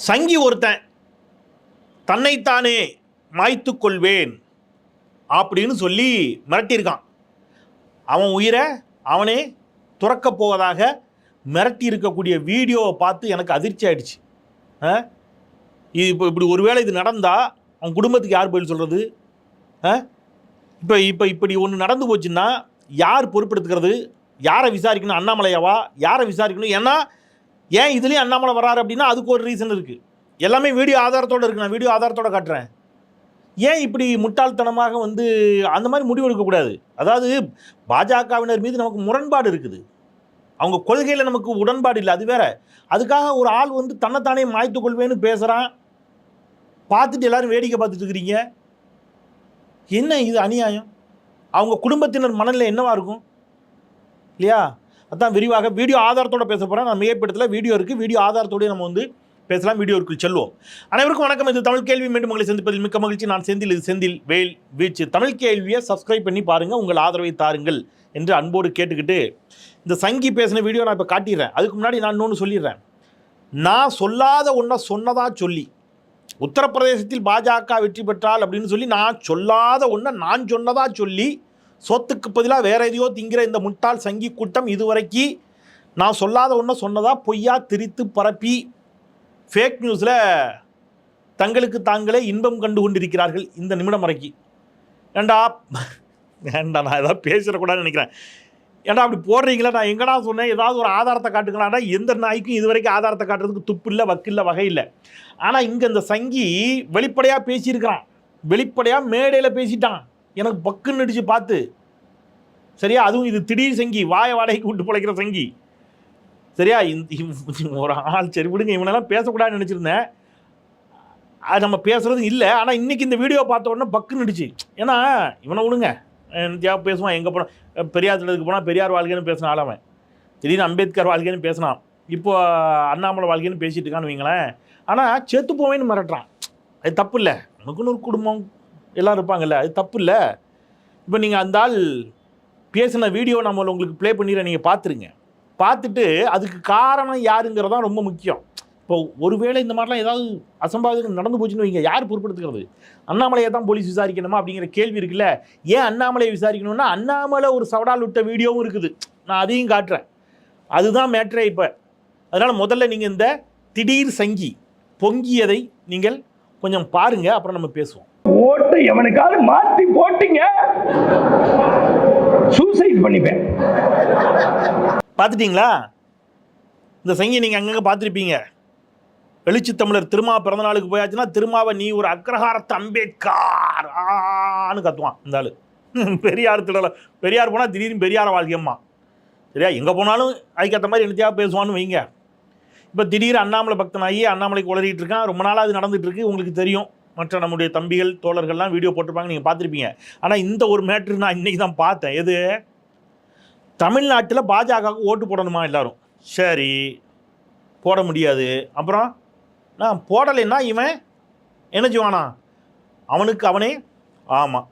சங்கி ஒருத்தன் தன்னைத்தானே மாய்த்து கொள்வேன் அப்படின்னு சொல்லி மிரட்டியிருக்கான். அவன் உயிரை அவனே துறக்கப் போவதாக மிரட்டி இருக்கக்கூடிய வீடியோவை பார்த்து எனக்கு அதிர்ச்சி ஆயிடுச்சு. ஆ? இது இப்போ இப்படி ஒருவேளை இது நடந்தால் அவன் குடும்பத்துக்கு யார் பதில் சொல்கிறது இப்போ இப்போ இப்படி ஒன்று நடந்து போச்சுன்னா யார் பொறுப்பெடுத்துக்கிறது? யாரை விசாரிக்கணும்? அண்ணாமலையாவா? யாரை விசாரிக்கணும்? ஏன்னா ஏன் இதுலேயும் அண்ணாமலை வராரு அப்படின்னா அதுக்கு ஒரு ரீசன் இருக்குது எல்லாமே வீடியோ ஆதாரத்தோடு இருக்குது நான் வீடியோ ஆதாரத்தோட காட்டுறேன். ஏன் இப்படி முட்டாள்தனமாக வந்து அந்த மாதிரி முடிவு எடுக்கக்கூடாது அதாவது பாஜகவினர் மீது நமக்கு முரண்பாடு இருக்குது. அவங்க கொள்கையில் நமக்கு உடன்பாடு இல்லை. அது வேற. அதுக்காக ஒரு ஆள் வந்து தன்னைத்தானே மாய்த்து கொள்வேன்னு பேசுகிறான் பார்த்துட்டு எல்லாரும் வேடிக்கை பார்த்துட்டு இருக்கிறீங்க. என்ன இது அநியாயம்? அவங்க குடும்பத்தினர் மனநிலை என்னவா இருக்கும்? இல்லையா? அதான் விரிவாக வீடியோ ஆதாரத்தோட பேச போகிறேன் நான் மிகைப்படத்தில் வீடியோ இருக்குது வீடியோ ஆதாரத்தோடய நம்ம வந்து பேசலாம். வீடியோவுக்குள் செல்வோம் அனைவருக்கும் வணக்கம். இது தமிழ் கேள்வி. மீண்டும் உங்களை சந்திப்பதில் மிக்க மகிழ்ச்சி. நான் செந்தில். இது செந்தில் வேல் வீச்சு. தமிழ் கேள்வியை சப்ஸ்கிரைப் பண்ணி பாருங்கள் உங்கள் ஆதரவை தாருங்கள் என்று அன்போடு கேட்டுக்கிட்டு இந்த சங்கி பேசின வீடியோ நான் இப்போ காட்டிடுறேன். அதுக்கு முன்னாடி நான் இன்னொன்று சொல்லிடுறேன். நான் சொல்லாத ஒன்றை சொன்னதாக சொல்லி உத்தரப்பிரதேசத்தில் பாஜக வெற்றி பெற்றால் அப்படின்னு சொல்லி நான் சொல்லாத ஒன்றை நான் சொன்னதாக சொல்லி சொத்துக்கு பதிலாக வேற எதையோ திங்கிற இந்த முட்டாள் சங்கி கூட்டம் இதுவரைக்கு நான் சொல்லாத ஒன்றை சொன்னதா பொய்யா திரித்து பரப்பி ஃபேக் நியூஸில் தங்களுக்கு தாங்களே இன்பம் கண்டு கொண்டிருக்கிறார்கள் இந்த நிமிடம் வரைக்கும் ஏண்டா? ஏண்டா நான் ஏதாவது பேசிடக்கூடாதுன்னு நினைக்கிறேன். ஏன்டா அப்படி போடுறீங்களா? நான் எங்கடா சொன்னேன்? ஏதாவது ஒரு ஆதாரத்தை காட்டுங்களாடா எந்த நாய்க்கும் இது வரைக்கும் ஆதாரத்தை காட்டுறதுக்கு துப்பு இல்லை வக்கில்லை வகை இல்லை. ஆனால் இங்கே இந்த சங்கி வெளிப்படையாக பேசியிருக்கிறான். வெளிப்படையாக மேடையில் பேசிட்டான். எனக்கு பக்குன்னு அடித்து பார்த்து சரியா? அதுவும் இது திடீர் சங்கி வாய வாடகைக்கு விட்டு பிழைக்கிற சங்கி. சரியா? ஒரு ஆள் சரி விடுங்க இவனெல்லாம் பேசக்கூடாதுன்னு நினச்சிருந்தேன். அது நம்ம பேசுகிறது இல்லை. ஆனால் இன்னைக்கு இந்த வீடியோ பார்த்த உடனே பக்குன்னு அடிச்சு. ஏன்னா இவனை விடுங்க. என்னத்தையா பேசுவான் எங்கே போனால் பெரியார் திட்டத்துக்கு போனால் பெரியார் வாழ்க்கைன்னு பேசின ஆளவன் திடீர்னு அம்பேத்கர் வாழ்க்கைன்னு பேசினான். இப்போ அண்ணாமலை வாழ்க்கைன்னு பேசிட்டு இருக்கான்னு வைங்களேன். ஆனால் செத்து போவேன்னு மிரட்டுறான். அது தப்பு இல்லை. உனக்குன்னு ஒரு குடும்பம் எல்லாம் இருப்பாங்கல்ல அது தப்பு இல்லை இப்போ நீங்கள் அந்த ஆள் பேசின வீடியோ நம்ம உங்களுக்கு ப்ளே பண்ணிடுற நீங்கள் பார்த்துருங்க பார்த்துட்டு அதுக்கு காரணம் யாருங்கிறது தான் ரொம்ப முக்கியம். இப்போ ஒருவேளை இந்த மாதிரிலாம் ஏதாவது அசம்பாவிதம் நடந்து போச்சுன்னு வைங்க யார் பொறுப்பெடுத்துக்கிறது அண்ணாமலையை தான் போலீஸ் விசாரிக்கணுமா அப்படிங்கிற கேள்வி இருக்குல்ல. ஏன் அண்ணாமலையை விசாரிக்கணும்னா அண்ணாமலை ஒரு சவடால் விட்ட வீடியோவும் இருக்குது. நான் அதையும் காட்டுறேன். அதுதான் மேட்ரே இப்போ. அதனால் முதல்ல நீங்கள் இந்த திடீர் சங்கி பொங்கியதை நீங்கள் கொஞ்சம் பாருங்கள் அப்புறம் நம்ம பேசுவோம். ஓட்டு எவனுக்காவது மாத்தி போட்டீங்க? சூசைட் பண்ணிப்பேன். பார்த்துட்டிங்களா? இந்த சங்கி நீங்கள் அங்கங்கே பார்த்துருப்பீங்க. எழுச்சி தமிழர் திருமா பிறந்தநாளுக்கு போயாச்சுன்னா திருமாவை நீ ஒரு அக்ரஹாரத்தை அம்பேத்கார். ஆன்னு கத்துவான் இந்த ஆள். பெரியார் திடல பெரியார் போனால் திடீர்னு பெரியார வாழ்க்கையம்மா. சரியா? எங்கே போனாலும் அதுக்கேற்ற மாதிரி என்னத்தையாக பேசுவான்னு வைங்க. இப்போ திடீர் அண்ணாமலை பக்தனாகி அண்ணாமலைக்கு உளறிட்டு இருக்கான். ரொம்ப நாளாக அது நடந்துட்டு இருக்கு உங்களுக்கு தெரியும். மற்ற நம்முடைய தம்பிகள் தோழர்கள்லாம் வீடியோ போட்டிருப்பாங்க நீங்கள் பார்த்துருப்பீங்க. ஆனால் இந்த ஒரு மேட்ரு நான் இன்றைக்கி தான் பார்த்தேன். எது? தமிழ்நாட்டில் பாஜகவுக்கு ஓட்டு போடணுமா எல்லாரும்? சரி போட முடியாது. அப்புறம் நான் போடலைன்னா இவன் என்ன செய்வானா? அவனுக்கு அவனே ஆமாம்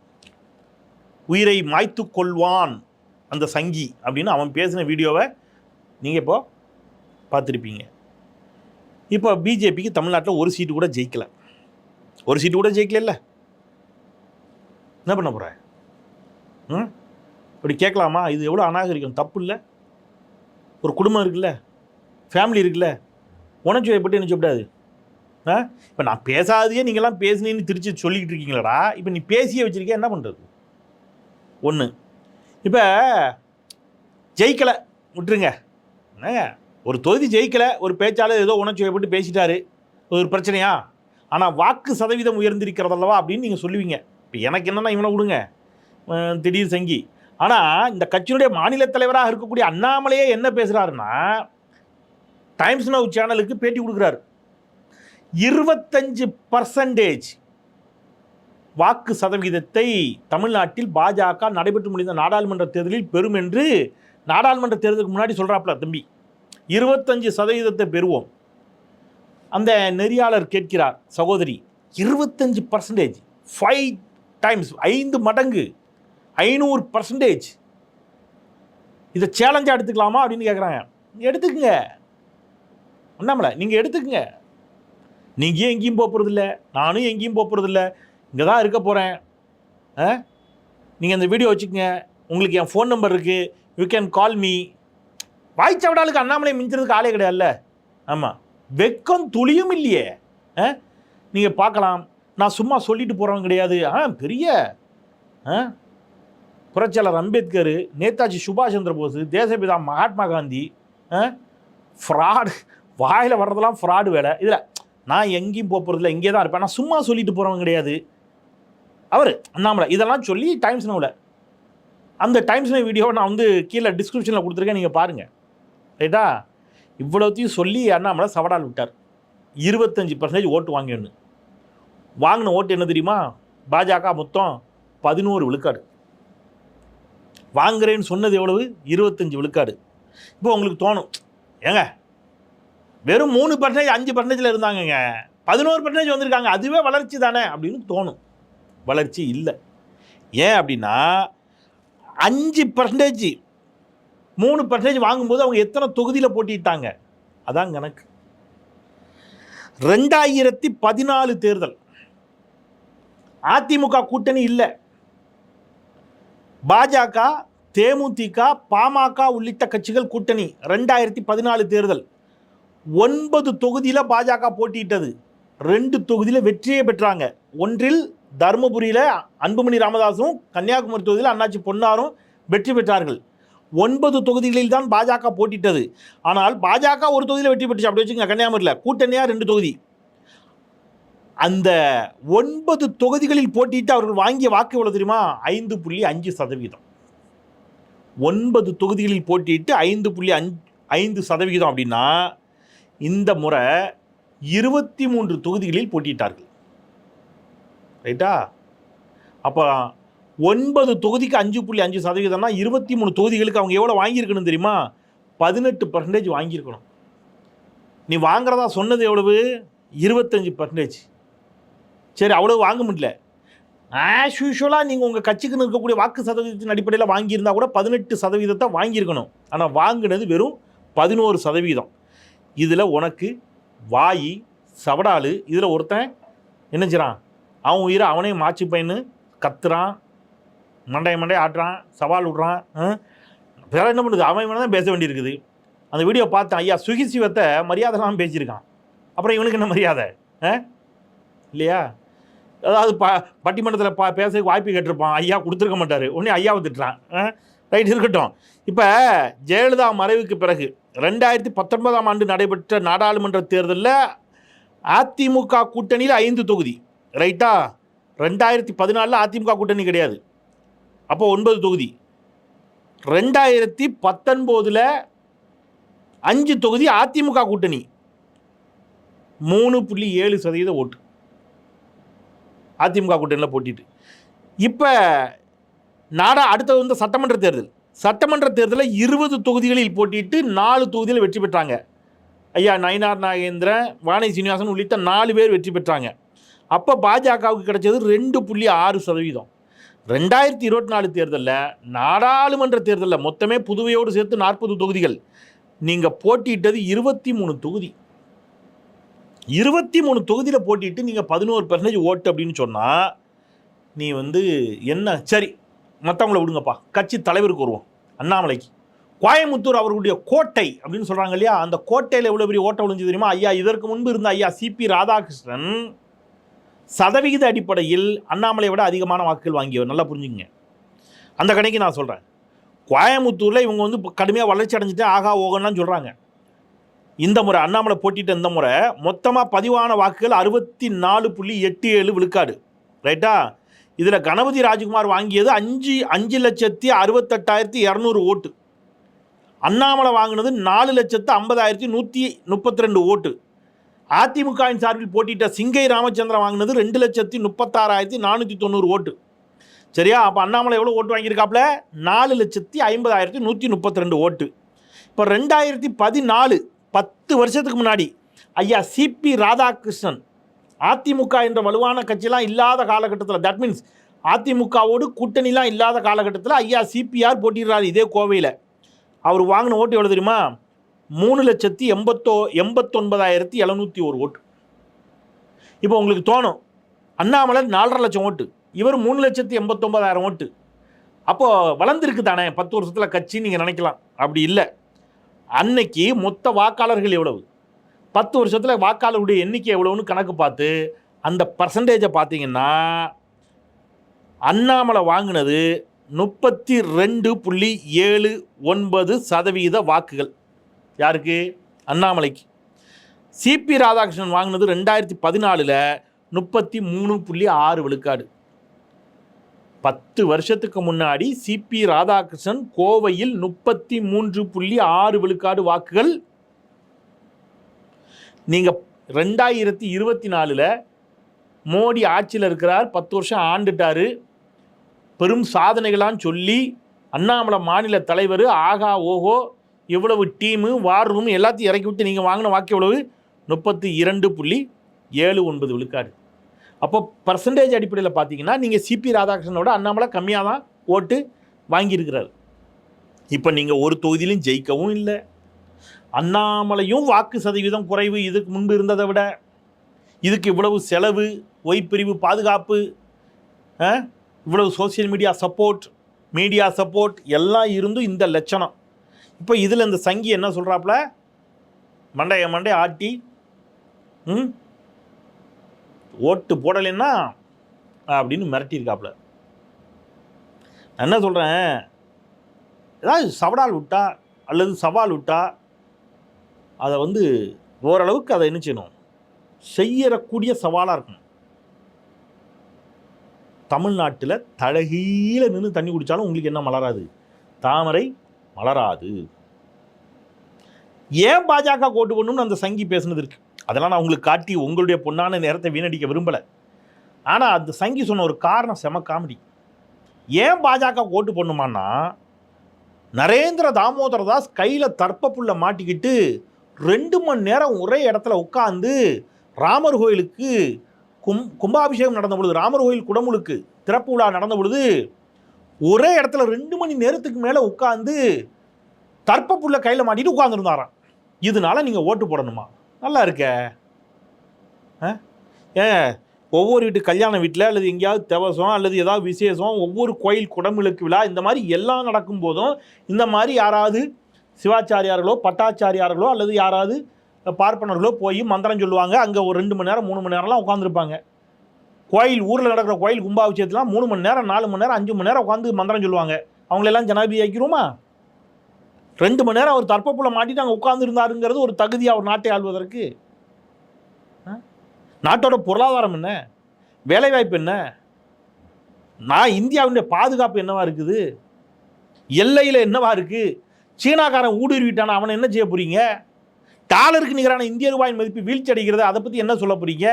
உயிரை மாய்த்து கொள்வான் அந்த சங்கி அப்படின்னு அவன் பேசின வீடியோவை நீங்கள் இப்போது பார்த்துருப்பீங்க. இப்போ பிஜேபிக்கு தமிழ்நாட்டில் ஒரு சீட்டு கூட ஜெயிக்கலை. ஒரு சீட்டு கூட ஜெயிக்கல என்ன பண்ண போகிற ம்? இப்படி கேட்கலாமா? இது எவ்வளோ அநாகரிகம்? தப்பு இல்லை. ஒரு குடும்பம் இருக்குல்ல? ஃபேமிலி இருக்குல்ல? உணர்ச்சி வயப்பட்டு என்ன சொல்லக்கூடாது. ஆ? இப்போ நான் பேசாதையே நீங்களாம் பேசுனேன்னு திருச்சி சொல்லிக்கிட்டு இருக்கீங்களடா. இப்போ நீ பேசியே வச்சிருக்க என்ன பண்ணுறது ஒன்று இப்போ ஜெயிக்கலை. விட்டுருங்க. என்னங்க? ஒரு தொகுதி ஜெயிக்கலை. ஒரு பேச்சாளர் ஏதோ உணர்ச்சி வயப்பட்டு பேசிட்டாரு. ஒரு பிரச்சனையா? ஆனால் வாக்கு சதவீதம் உயர்ந்திருக்கிறதல்லவா அப்படின்னு நீங்கள் சொல்லுவீங்க. இப்போ எனக்கு என்னென்னா இவனை விடுங்க. திடீர் சங்கி. ஆனால் இந்த கட்சியினுடைய மாநில தலைவராக இருக்கக்கூடிய அண்ணாமலையே என்ன பேசுகிறாருன்னா டைம்ஸ் நவ் சேனலுக்கு பேட்டி கொடுக்குறாரு. இருபத்தஞ்சு பர்சன்டேஜ் வாக்கு சதவீதத்தை தமிழ்நாட்டில் பாஜக நடைபெற்று முடிந்த நாடாளுமன்ற தேர்தலில் பெறும் என்று நாடாளுமன்ற தேர்தலுக்கு முன்னாடி சொல்கிறாப்புல தம்பி. இருபத்தஞ்சு சதவீதத்தை பெறுவோம். அந்த நெறியாளர் கேட்கிறார் சகோதரி இருபத்தஞ்சு பர்சன்டேஜ் ஃபைவ் டைம்ஸ் ஐந்து மடங்கு ஐநூறு பர்சன்டேஜ் இதை சேலஞ்சாக எடுத்துக்கலாமா? அப்படின்னு கேட்குறாங்க எடுத்துக்கங்க. அண்ணாமலை நீங்கள் எடுத்துக்கங்க. நீங்கள் எங்கேயும் போகிறதில்ல நானும் எங்கேயும் போகிறதில்ல இங்கே தான் இருக்க போகிறேன் ஆ? நீங்கள் இந்த வீடியோ வச்சுக்கோங்க. உங்களுக்கு என் ஃபோன் நம்பர் இருக்குது யூ கேன் கால் மீ வாய்ச்சவடாலுக்கு அண்ணாமலை மிஞ்சுறதுக்கு ஆளே கிடையாதுல்ல. ஆமாம் வெக்கம் துளியும் இல்லையே. ஆ? நீங்கள் பார்க்கலாம். நான் சும்மா சொல்லிட்டு போகிறவங்க கிடையாது. ஆ பெரிய ஆ? புரட்சியாளர் அம்பேத்கர் நேதாஜி சுபாஷ் சந்திர போஸ் தேசபிதா மகாத்மா காந்தி ஃப்ராடு வாயில் வர்றதெல்லாம் ஃப்ராடு வேலை. இதில் நான் எங்கேயும் போகிறதில்ல இங்கே தான் இருப்பேன். நான் சும்மா சொல்லிட்டு போகிறவங்க கிடையாது. அவர் அண்ணாமலை இதெல்லாம் சொல்லி டைம்ஸ் நோவில் அந்த டைம்ஸ் நோ வீடியோவை நான் வந்து கீழே டிஸ்கிரிப்ஷனில் கொடுத்துருக்கேன் நீங்கள் பாருங்கள் ரைட்டா இவ்வளோத்தையும் சொல்லி அண்ணாமலை சவடால் விட்டார். இருபத்தஞ்சி பர்சன்டேஜ் ஓட்டு வாங்கிடணும் வாங்கின ஓட்டு என்ன தெரியுமா? பாஜக மொத்தம் பதினோரு விழுக்காடு. வாங்குறேன்னு சொன்னது எவ்வளவு? இருபத்தஞ்சி விழுக்காடு. இப்போ உங்களுக்கு தோணும் ஏங்க வெறும் மூணு பர்சன்டேஜ் அஞ்சு பர்சன்டேஜில் இருந்தாங்கங்க. பதினோரு பர்சன்டேஜ் வந்திருக்காங்க. அதுவே வளர்ச்சி தானே அப்படின்னு தோணும். வளர்ச்சி இல்லை. ஏன் அப்படின்னா அஞ்சு பர்சன்டேஜ் மூணு பர்சன்டேஜ் வாங்கும்போது அவங்க எத்தனை தொகுதியில் போட்டிட்டாங்க அதான் கணக்கு. ரெண்டாயிரத்தி பதினாலு தேர்தல். அதிமுக கூட்டணி இல்லை. பாஜக தேமுதிக பாமக உள்ளிட்ட கட்சிகள் கூட்டணி. ரெண்டாயிரத்தி பதினாலு தேர்தல். ஒன்பது தொகுதியில் பாஜக போட்டியிட்டது. ரெண்டு தொகுதியில் வெற்றியே பெற்றாங்க. ஒன்றில் தருமபுரியில் அன்புமணி ராமதாஸும் கன்னியாகுமரி தொகுதியில் அண்ணாச்சி பொன்னாரும் வெற்றி பெற்றார்கள். ஒன்பது தொகுதிகளில் தான் பாஜக போட்டிட்டது. ஆனால் பாஜக ஒரு தொகுதியில் வெற்றி பெற்றுச்சு. அப்படி வச்சுங்க கன்னியாகுமரியில் கூட்டணியாக ரெண்டு தொகுதி. அந்த ஒன்பது தொகுதிகளில் போட்டிட்டு அவர்கள் வாங்கிய வாக்கு எவ்வளோ தெரியுமா? ஐந்து புள்ளி அஞ்சு சதவீதம். ஒன்பது தொகுதிகளில் போட்டியிட்டு ஐந்து புள்ளி அஞ்சு ஐந்து சதவிகிதம் அப்படின்னா இந்த முறை இருபத்தி மூன்று தொகுதிகளில் போட்டிட்டார்கள் ரைட்டா? அப்போ ஒன்பது தொகுதிக்கு அஞ்சு புள்ளி அஞ்சு சதவீதம்னா இருபத்தி மூணு தொகுதிகளுக்கு அவங்க எவ்வளோ வாங்கியிருக்கணும் தெரியுமா? பதினெட்டு பர்சன்டேஜ் வாங்கியிருக்கணும். நீ வாங்குறதா சொன்னது எவ்வளவு? இருபத்தஞ்சி பர்சன்டேஜ் சரி அவ்வளோ வாங்க முடியல. ஆஸ் யூஷுவலாக நீங்கள் உங்கள் கட்சிக்குன்னு இருக்கக்கூடிய வாக்கு சதவீதத்தின் அடிப்படையில் வாங்கியிருந்தா கூட பதினெட்டு சதவீதத்தை வாங்கியிருக்கணும். ஆனால் வாங்கினது வெறும் பதினோரு சதவீதம். இதில் உனக்கு வாய் சவடாலு இதில் ஒருத்தன் என்ன செய்கிறான் அவன் உயிரை அவனே மாச்சு பையனு கத்துறான். மண்டைய மண்டைய ஆட்டுறான் சவால் விட்றான் வேற என்ன பண்ணுது? அவன் இவனை தான் பேச வேண்டியிருக்குது. அந்த வீடியோ பார்த்தேன் ஐயா சுகிசிவத்தை மரியாதைலாம் பேசியிருக்கான். அப்புறம் இவனுக்கு என்ன மரியாதை? ஆ? இல்லையா? அதாவது ப பட்டிமன்றத்தில் பா பேச வாய்ப்பு கேட்டிருப்பான். ஐயா கொடுத்துருக்க மாட்டார். உடனே ஐயாவை திட்டுறான் ரைட் இருக்கட்டும். இப்போ ஜெயலலிதா மறைவுக்கு பிறகு ரெண்டாயிரத்தி பத்தொன்பதாம் ஆண்டு நடைபெற்ற நாடாளுமன்ற தேர்தலில் அதிமுக கூட்டணியில் ஐந்து தொகுதி. ரைட்டா? ரெண்டாயிரத்தி பதினாலில் அதிமுக கூட்டணி கிடையாது. அப்போ ஒன்பது தொகுதி. ரெண்டாயிரத்தி பத்தொன்பதில் அஞ்சு தொகுதி அதிமுக கூட்டணி. மூணு புள்ளி ஏழு சதவீத ஓட்டு. அதிமுக கூட்டணியில் போட்டிட்டு. இப்போ நாடா அடுத்தது வந்து சட்டமன்ற தேர்தல். சட்டமன்ற தேர்தலில் இருபது தொகுதிகளில் போட்டிட்டு நாலு தொகுதியில் வெற்றி பெற்றாங்க. ஐயா நயினார் நாகேந்திரன் வானை சீனிவாசன் உள்ளிட்ட நாலு பேர் வெற்றி பெற்றாங்க. அப்போ பாஜகவுக்கு கிடைச்சது ரெண்டு புள்ளி ஆறு சதவீதம். ரெண்டாயிரத்தி இருபத்தி நாலு தேர்தலில் நாடாளுமன்ற தேர்தலில் மொத்தமே புதுவையோடு சேர்த்து நாற்பது தொகுதிகள். நீங்கள் போட்டியிட்டது இருபத்தி மூணு தொகுதி. இருபத்தி மூணு தொகுதியில் போட்டிட்டு நீங்கள் பதினோரு பர்சன்டேஜ் ஓட்டு அப்படின்னு சொன்னால் நீ வந்து என்ன சரி மற்றவங்கள விடுங்கப்பா. கட்சி தலைவருக்கு வருவோம் அண்ணாமலைக்கு. கோயமுத்தூர் அவர்களுடைய கோட்டை அப்படின்னு சொல்கிறாங்க இல்லையா? அந்த கோட்டையில் எவ்வளோ பெரிய ஓட்டை விழுந்து தெரியுமா? ஐயா இதற்கு முன்பு இருந்த ஐயா சிபி ராதாகிருஷ்ணன் சதவிகித அடிப்படையில் அண்ணாமலை விட அதிகமான வாக்குகள் வாங்கியவர். நல்லா புரிஞ்சுங்க அந்த கணக்கு நான் சொல்கிறேன் கோயமுத்தூரில் இவங்க வந்து கடுமையாக வளர்ச்சி அடைஞ்சிட்டு ஆகா ஓகன்னு சொல்கிறாங்க இந்த முறை அண்ணாமலை போட்டிட்ட இந்த முறை மொத்தமாக பதிவான வாக்குகள் அறுபத்தி நாலு புள்ளி எட்டு ஏழு விழுக்காடு. ரைட்டா? இதில் கணபதி ராஜ்குமார் வாங்கியது அஞ்சு அஞ்சு லட்சத்தி அறுபத்தெட்டாயிரத்தி இரநூறு ஓட்டு. அண்ணாமலை வாங்கினது நாலு லட்சத்து ஐம்பதாயிரத்தி நூற்றி முப்பத்தி ரெண்டு ஓட்டு. அதிமுகவின் சார்பில் போட்டியிட்ட சிங்கை ராமச்சந்திரன் வாங்கினது ரெண்டு லட்சத்தி முப்பத்தாறாயிரத்தி நானூற்றி தொண்ணூறு ஓட்டு. சரியா? அப்போ அண்ணாமலை எவ்வளோ ஓட்டு வாங்கியிருக்காப்புல? நாலு லட்சத்தி ஐம்பதாயிரத்தி நூற்றி முப்பத்தி ரெண்டு ஓட்டு. இப்போ ரெண்டாயிரத்தி பதினாலு பத்து வருஷத்துக்கு முன்னாடி ஐயா சிபி ராதாகிருஷ்ணன் அதிமுக என்ற வலுவான கட்சியெலாம் இல்லாத காலகட்டத்தில் தட் மீன்ஸ் அதிமுகவோடு கூட்டணிலாம் இல்லாத காலகட்டத்தில் ஐயா சிபிஆர் போட்டிடுறாரு இதே கோவையில். அவர் வாங்கின ஓட்டு எவ்வளோ தெரியுமா? மூணு லட்சத்தி எண்பத்தோ எண்பத்தொன்பதாயிரத்தி எழுநூற்றி ஒரு ஓட்டு. இப்போ உங்களுக்கு தோணும் அண்ணாமலை நாலரை லட்சம் ஓட்டு இவர் மூணு லட்சத்தி எண்பத்தொம்பதாயிரம் ஓட்டு. அப்போது வளர்ந்துருக்கு தானே பத்து வருஷத்தில் கட்சி நீங்கள் நினைக்கலாம். அப்படி இல்லை. அன்னைக்கு மொத்த வாக்காளர்கள் எவ்வளவு? பத்து வருஷத்தில் வாக்காளருடைய எண்ணிக்கை எவ்வளவுன்னு கணக்கு பார்த்து அந்த பர்சன்டேஜை பார்த்தீங்கன்னா அண்ணாமலை வாங்கினது முப்பத்தி ரெண்டு புள்ளி ஏழு ஒன்பது சதவீத வாக்குகள். யாருக்கு? அண்ணாமலைக்கு. சிபி ராதாகிருஷ்ணன் வாங்கினது ரெண்டாயிரத்தி பதினாலில் முப்பத்தி மூணு புள்ளி ஆறு விழுக்காடு. பத்து வருஷத்துக்கு முன்னாடி சிபி ராதாகிருஷ்ணன் கோவையில் முப்பத்தி மூன்று புள்ளி ஆறு விழுக்காடு வாக்குகள். நீங்கள் ரெண்டாயிரத்தி இருபத்தி நாலில் மோடி ஆட்சியில் இருக்கிறார் பத்து வருஷம் ஆண்டுட்டாரு. பெரும் சாதனைகளான்னு சொல்லி அண்ணாமலை மாநில தலைவர் ஆகா ஓஹோ இவ்வளவு டீமு வார் ரூம் எல்லாத்தையும் இறக்கி விட்டு நீங்கள் வாங்கின வாக்கு எவ்வளவு? முப்பத்தி இரண்டு புள்ளி ஏழு ஒன்பது விழுக்காடு. அப்போ பர்சன்டேஜ் அடிப்படையில் பார்த்தீங்கன்னா நீங்கள் சிபி ராதாகிருஷ்ணனோட அண்ணாமலை கம்மியாக தான் ஓட்டு வாங்கியிருக்கிறார். இப்போ நீங்கள் ஒரு தொகுதியிலும் ஜெயிக்கவும் இல்லை. அண்ணாமலையும் வாக்கு சதவீதம் குறைவு இதுக்கு முன்பு இருந்ததை விட. இதுக்கு இவ்வளவு செலவு ஒய்பிரிவு பாதுகாப்பு இவ்வளவு social media support media support எல்லாம் இருந்தும் இந்த லட்சணம். இப்போ இதில் இந்த சங்கி என்ன சொல்கிறாப்புல மண்டைய மண்டை ஆட்டி ம்? ஓட்டு போடலைன்னா அப்படின்னு மிரட்டியிருக்காப்புல. நான் என்ன சொல்கிறேன் ஏதாவது சவடால் விட்டா அல்லது சவால் விட்டா அதை வந்து ஓரளவுக்கு அதை என்ன செய்யணும்? செய்யறக்கூடிய சவாலாக இருக்கணும். தமிழ்நாட்டில் தழகீழ நின்று தண்ணி குடித்தாலும் உங்களுக்கு என்ன மலராது? தாமரை மலராது. ஏன் பாஜக கோட்டு பண்ணணும்னு அந்த சங்கி பேசுனது இருக்கு. அதெல்லாம் நான் உங்களுக்கு காட்டி உங்களுடைய பொன்னான நேரத்தை வீணடிக்க விரும்பலை. ஆனால் அந்த சங்கி சொன்ன ஒரு காரணம் செம காமெடி. ஏன் பாஜக ஓட்டு பண்ணுமான்னா நரேந்திர தாமோதர தாஸ் கையில் தர்ப்ப மாட்டிக்கிட்டு ரெண்டு மணி நேரம் ஒரே இடத்துல உட்காந்து ராமர் கோயிலுக்கு கும் கும்பாபிஷேகம் நடந்த பொழுது ராமர் கோயில் குடமுழுக்கு திறப்பு விழா நடந்த பொழுது ஒரே இடத்துல ரெண்டு மணி நேரத்துக்கு மேலே உட்காந்து தர்ப்ப கையில் மாட்டிட்டு உட்காந்துருந்தாராம் இதனால நீங்கள் ஓட்டு போடணுமா? நல்லா இருக்கே. ஆ? ஏன் ஒவ்வொரு வீட்டு கல்யாண வீட்டில் அல்லது எங்கேயாவது தேவசம் அல்லது ஏதாவது விசேஷம் ஒவ்வொரு கோயில் குடமிழுக்கு விழா இந்த மாதிரி எல்லாம் நடக்கும் போதும் இந்த மாதிரி யாராவது சிவாச்சாரியார்களோ பட்டாச்சாரியார்களோ அல்லது யாராவது பார்ப்பனர்களோ போய் மந்திரம் சொல்லுவாங்க. அங்கே ஒரு ரெண்டு மணி நேரம் மூணு மணி நேரம்லாம் உட்காந்துருப்பாங்க கோயில் ஊரில் நடக்கிற கோயில் கும்பாபிஷேகத்துலாம் மூணு மணி நேரம் நாலு மணி நேரம் அஞ்சு மணி நேரம் உட்காந்து மந்திரம் சொல்லுவாங்க. அவங்களெல்லாம் ஜனாதிபதி ஆக்கிடுவோமா ரெண்டு மணி நேரம் அவர் தற்பப்புல மாட்டிட்டு அங்கே உட்காந்துருந்தாருங்கிறது ஒரு தகுதியாக அவர் நாட்டை ஆள்வதற்கு? நாட்டோட பொருளாதாரம் என்ன? வேலைவாய்ப்பு என்ன? நான் இந்தியாவுடைய பாதுகாப்பு என்னவா இருக்குது? எல்லையில் என்னவா இருக்குது சீனாக்காரன் ஊடுருவிட்டான அவனை என்ன செய்ய போகிறீங்க டாலருக்கு நிகரான இந்திய ரூபாயின் மதிப்பு வீழ்ச்சி அடைகிறது. அதை பற்றி என்ன சொல்ல போறீங்க?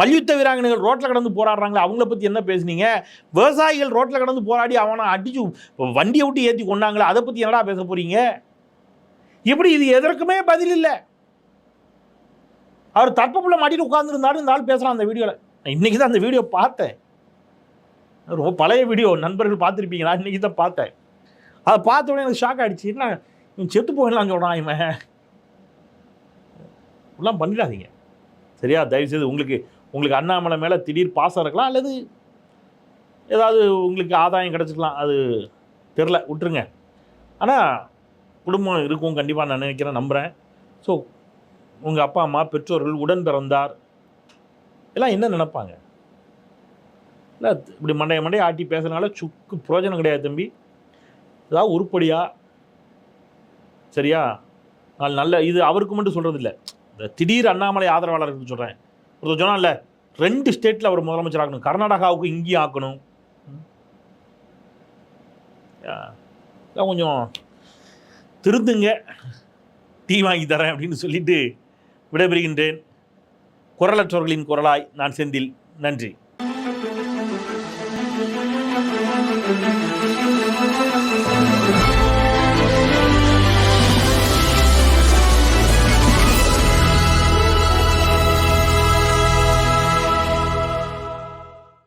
மல்யுத்த வீராங்கனைகள் ரோட்டில் கடந்து போராடுறாங்களே அவங்கள பற்றி என்ன பேசுனீங்க? விவசாயிகள் ரோட்டில் கடந்து போராடி அவனை அடிச்சு வண்டியை விட்டு ஏற்றி கொண்டாங்களே அதை பற்றி என்னடா பேச போறீங்க? இப்படி இது எதற்குமே பதில் இல்லை. அவர் தற்பப்புல மாட்டிட்டு உட்காந்துருந்தாரு இந்த ஆள் பேசுகிறான் அந்த வீடியோவில் இன்னைக்கு தான் அந்த வீடியோ பார்த்தேன். ரொம்ப பழைய வீடியோ நண்பர்கள் பார்த்துருப்பீங்களா? இன்றைக்கி தான் பார்த்தேன். அதை பார்த்த உடனே எனக்கு ஷாக் ஆகிடுச்சு என்ன இவன் செத்து போயிடலாம் சொல்கிறான் இவன். இப்படிலாம் பண்ணிடாதீங்க. சரியா? தயவுசெய்து உங்களுக்கு உங்களுக்கு அண்ணாமலை மேலே திடீர் பாசம் இருக்கலாம் அல்லது ஏதாவது உங்களுக்கு ஆதாயம் கிடச்சிக்கலாம் அது தெரில விட்டுருங்க. ஆனால் குடும்பம் இருக்கும் கண்டிப்பாக நான் நினைக்கிறேன் நம்புகிறேன் ஸோ உங்கள் அப்பா அம்மா பெற்றோர்கள் உடன் பிறந்தார். எல்லாம் என்ன நினைப்பாங்க? இல்லை இப்படி மண்டைய மண்டைய ஆட்டி பேசுறதுனால சுக்கு புரோஜனம் கிடையாது தம்பி. ஏதாவது உருப்படியா? சரியா? நல்ல இது அவருக்கு மட்டும் சொல்கிறது இல்லை இந்த திடீர் அண்ணாமலை ஆதரவாளர்கள் சொல்கிறேன் ஒருத்தர் சொன்னான்ல ரெண்டு ஸ்டேட்டில் அவர் முதலமைச்சர் ஆக்கணும் கர்நாடகாவுக்கு இங்கேயும் ஆக்கணும். கொஞ்சம் திருந்துங்க. டீ வாங்கி தரேன் அப்படின்னு சொல்லிட்டு விடைபெறுகின்றேன். குரலற்றவர்களின் குரலாய் நான் செந்தில். நன்றி.